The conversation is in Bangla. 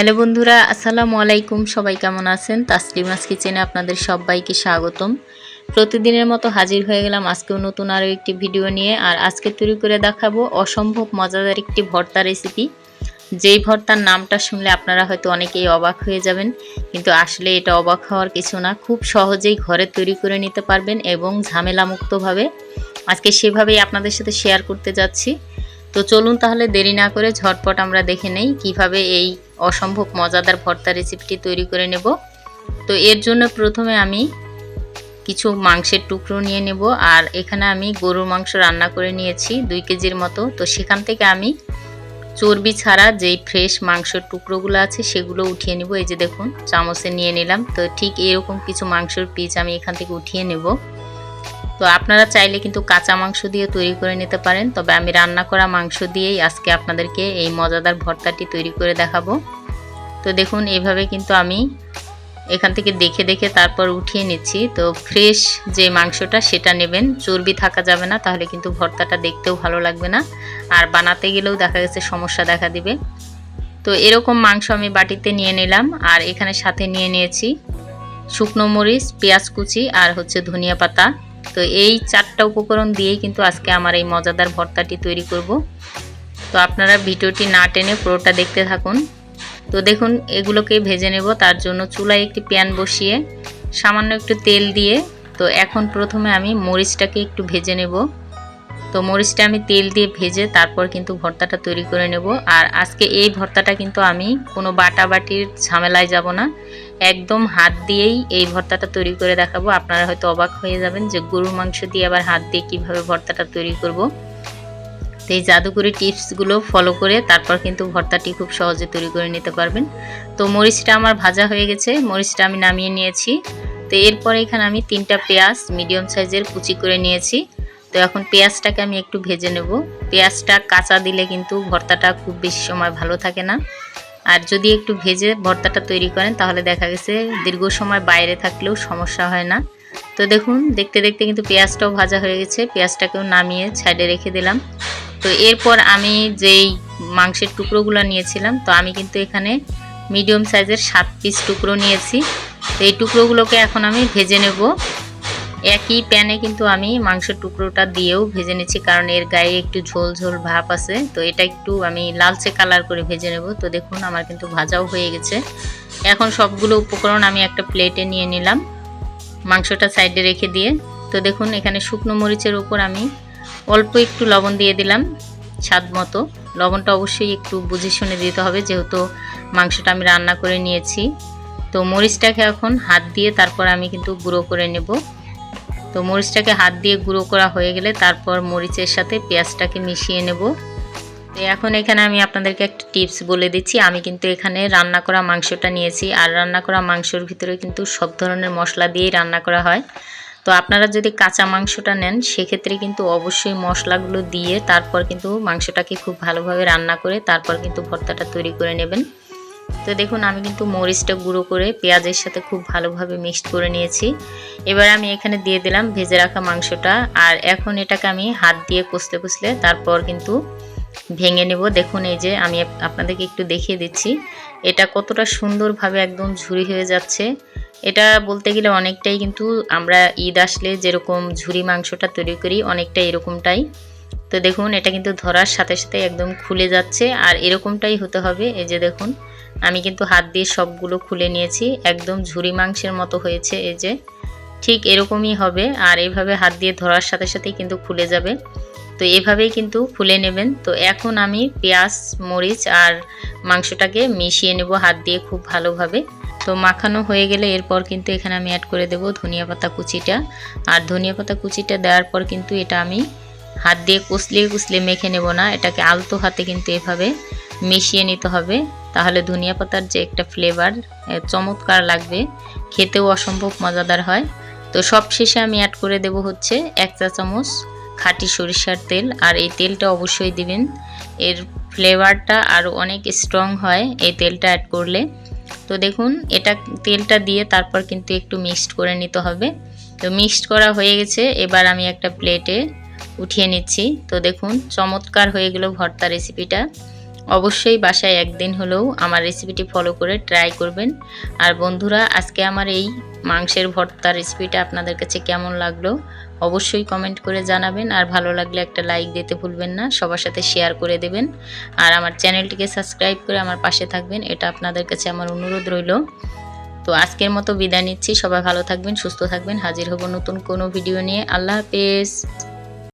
হ্যালো বন্ধুরা, আসসালামু আলাইকুম। সবাই কেমন আছেন? তাসলিমাস কিচেনে আপনাদের সবাইকে স্বাগতম। প্রতিদিনের মতো হাজির হয়ে গেলাম আজকেও নতুন আরও একটি ভিডিও নিয়ে। আর আজকে তৈরি করে দেখাবো অসম্ভব মজাদার একটি ভর্তা রেসিপি যেই ভর্তার নামটা শুনলে আপনারা হয়তো অনেকেই অবাক হয়ে যাবেন, কিন্তু আসলে এটা অবাক হওয়ার কিছু না। খুব সহজেই ঘরে তৈরি করে নিতে পারবেন এবং ঝামেলামুক্তভাবে। আজকে সেভাবেই আপনাদের সাথে শেয়ার করতে যাচ্ছি। তো চলুন তাহলে দেরি না করে ঝটপট আমরা দেখে নেই কীভাবে এই অসম্ভব মজাদার ভর্তা রেসিপিটি তৈরি করে নেব। তো এর জন্য প্রথমে আমি কিছু মাংসের টুকরো নিয়ে নেব আর এখানে আমি গরুর মাংস রান্না করে নিয়েছি দুই কেজির মতো। তো সেখান থেকে আমি চর্বি ছাড়া যেই ফ্রেশ মাংসের টুকরোগুলো আছে সেগুলো উঠিয়ে নেব। এই যে দেখুন, চামচে নিয়ে নিলাম। তো ঠিক এরকম কিছু মাংসের পিস আমি এখান থেকে উঠিয়ে নেব। তো আপনারা চাইলে কিন্তু কাঁচা মাংস দিয়ে তৈরি করে নিতে পারেন। তবে আমি রান্না করা মাংস দিয়েই আজকে আপনাদেরকে এই মজাদার ভর্তাটি তৈরি করে দেখাবো। তো দেখুন, এভাবে কিন্তু আমি এখান থেকে দেখে দেখে তারপর উঠিয়ে নিচ্ছি। তো ফ্রেশ যে মাংসটা, সেটা নেবেন। চর্বি থাকা যাবে না, তাহলে কিন্তু ভর্তাটা দেখতেও ভালো লাগবে না। আর বানাতে গেলেও দেখা গেছে সমস্যা দেখা দিবে। তো এরকম মাংস আমি বাটিতে নিয়ে নিলাম। আর এখানে সাথে নিয়ে নিয়েছি শুকনো মরিচ, পেঁয়াজ কুচি আর হচ্ছে ধনিয়া পাতা। তো এই চারটা উপকরণ দিয়েই কিন্তু আজকে আমার এই মজাদার ভর্তাটি তৈরি করব। তো আপনারা ভিডিওটি না টেনে পুরোটা দেখতে থাকুন। তো দেখুন, এগুলোকে ভেজে নেব। তার জন্য চুলায় একটি প্যান বসিয়ে সামান্য একটু তেল দিয়ে তো এখন প্রথমে আমি মরিচটাকে একটু ভেজে নেব। তো মরিচটা আমি তেল দিয়ে ভেজে তারপর কিন্তু ভর্তাটা তৈরি করে নেব। আর আজকে এই ভর্তাটা কিন্তু আমি কোনো বাটা বাটির ঝামেলায় যাব না। একদম হাত দিয়েই এই ভর্তাটা তৈরি করে দেখাবো। আপনারা হয়তো অবাক হয়ে যাবেন যে গরুর মাংস দিয়ে আবার হাত দিয়ে কীভাবে ভর্তাটা তৈরি করব। তো এই জাদুকরি টিপসগুলো ফলো করে তারপর কিন্তু ভর্তাটি খুব সহজে তৈরি করে নিতে পারবেন। তো মরিচটা আমার ভাজা হয়ে গেছে, মরিচটা আমি নামিয়ে নিয়েছি। তো এরপরে এখানে আমি তিনটা পেঁয়াজ মিডিয়াম সাইজের কুচি করে নিয়েছি। তো এখন পেঁয়াজটাকে আমি একটু ভেজে নেব। পেঁয়াজটা কাঁচা দিলে কিন্তু ভর্তাটা খুব বেশি সময় ভালো থাকে না। আর যদি একটু ভেজে ভর্তাটা তৈরি করেন, তাহলে দেখা গেছে দীর্ঘ সময় বাইরে থাকলেও সমস্যা হয় না। তো দেখুন, দেখতে দেখতে কিন্তু পেঁয়াজটাও ভাজা হয়ে গেছে। পেঁয়াজটাকেও নামিয়ে সাইডে রেখে দিলাম। তো এরপর আমি যেই মাংসের টুকরোগুলো নিয়েছিলাম, তো আমি কিন্তু এখানে মিডিয়াম সাইজের সাত পিস টুকরো নিয়েছি। তো এই টুকরোগুলোকে এখন আমি ভেজে নেব। একই প্যানে কিন্তু আমি মাংসের টুকরোটা দিয়েও ভেজে নিচ্ছি, কারণ এর গায়ে একটু ঝোল ঝোল ভাব আছে। তো এটা একটু আমি লালচে কালার করে ভেজে নেব। তো দেখুন, আমার কিন্তু ভাজাও হয়ে গেছে। এখন সবগুলো উপকরণ আমি একটা প্লেটে নিয়ে নিলাম, মাংসটা সাইডে রেখে দিয়ে। তো দেখুন, এখানে শুকনো মরিচের উপর আমি অল্প একটু লবণ দিয়ে দিলাম, স্বাদ মতো। লবণটা অবশ্যই একটু বুঝে শুনে দিতে হবে, যেহেতু মাংসটা আমি রান্না করে নিয়েছি। তো মরিচটাকে এখন হাত দিয়ে তারপর আমি কিন্তু গুঁড়ো করে নেব। তো মরিচটাকে হাত দিয়ে গুঁড়ো করা হয়ে গেলে তারপর মরিচের সাথে পেঁয়াজটাকে মিশিয়ে নেব। তো এখন এখানে আমি আপনাদেরকে একটা টিপস বলে দিচ্ছি। আমি কিন্তু এখানে রান্না করা মাংসটা নিয়েছি। আর রান্না করা মাংসর ভিতরে কিন্তু সব ধরনের মশলা দিয়েই রান্না করা হয়। তো আপনারা যদি কাঁচা মাংসটা নেন, সেক্ষেত্রে কিন্তু অবশ্যই মশলাগুলো দিয়ে তারপর কিন্তু মাংসটাকে খুব ভালোভাবে রান্না করে তারপর কিন্তু ভর্তাটা তৈরি করে নেবেন। তো দেখুন, আমি কিন্তু মরিচটা গুঁড়ো করে পেঁয়াজের সাথে খুব ভালোভাবে মিক্সড করে নিয়েছি। এবার আমি এখানে দিয়ে দিলাম ভেজে রাখা মাংসটা। আর এখন এটাকে আমি হাত দিয়ে কষলে কষলে তারপর কিন্তু ভেঙে নেব। দেখুন, এই যে আমি আপনাদেরকে একটু দেখিয়ে দিচ্ছি। এটা কতটা সুন্দরভাবে একদম ঝুরি হয়ে যাচ্ছে। এটা বলতে গেলে অনেকটাই কিন্তু আমরা ঈদ আসলে যেরকম ঝুরি মাংসটা তৈরি করি অনেকটা এরকমটাই। তো দেখুন, এটা কিন্তু ধরার সাথে সাথে একদম খুলে যাচ্ছে। আর এরকমটাই হতে হবে। এই যে দেখুন আমি কিন্তু হাত দিয়ে সবগুলো খুলে নিয়েছি, একদম ঝুরি মাংসের মতো হয়েছে এই যে। ঠিক এরকমই হবে, আর এভাবে হাত দিয়ে ধরার সাথে সাথেই কিন্তু খুলে যাবে। তো এভাবেই কিন্তু খুলে নেবেন। তো এখন আমি পেঁয়াজ, মরিচ আর মাংসটাকে মিশিয়ে নেব হাত দিয়ে খুব ভালোভাবে। তো মাখানো হয়ে গেলে এরপর কিন্তু এখানে আমি অ্যাড করে দেব ধনিয়া পাতা কুচিটা। আর ধনিয়া পাতা কুচিটা দেওয়ার পর কিন্তু এটা আমি হাত দিয়ে কুচলিয়ে কুচলিয়ে মেখে নেব না। এটাকে আলতো হাতে কিন্তু এভাবে মিশিয়ে নিতে হবে। তাহলে ধনিয়া পাতার যে একটা ফ্লেভার চমৎকার লাগবে। খেতেও অসম্ভব মজাদার হয়। তো সব শেষে আমি অ্যাড করে দেব হচ্ছে এক চা চামচ খাঁটি সরিষার তেল, আর এই তেলটা অবশ্যই দিবেন। এর ফ্লেভারটা আরও অনেক স্ট্রং হয় এই তেলটা অ্যাড করলে। তো দেখুন, এটা তেলটা দিয়ে তারপর কিন্তু একটু মিক্সড করে নিতে হবে। তো মিক্সড করা হয়ে গেছে, এবার আমি একটা প্লেটে উঠিয়ে নিচ্ছি। তো দেখুন, চমৎকার হয়ে গেল ভর্তা রেসিপিটা অবশ্যই বাসায় একদিন হলেও আমার রেসিপিটি ফলো করে ট্রাই করবেন। আর বন্ধুরা, আজকে আমার এই মাংসের ভর্তা রেসিপিটা আপনাদের কাছে কেমন লাগল অবশ্যই কমেন্ট করে জানাবেন। আর ভালো লাগলে একটা লাইক দিতে ভুলবেন না, সবার সাথে শেয়ার করে দেবেন। আর আমার চ্যানেলটিকে সাবস্ক্রাইব করে আমার পাশে থাকবেন, এটা আপনাদের কাছে আমার অনুরোধ রইল। তো আজকের মতো বিদায় নিচ্ছি, সবাই ভালো থাকবেন, সুস্থ থাকবেন, হাজির হব নতুন কোনো ভিডিও নিয়ে। আল্লাহ হাফেজ।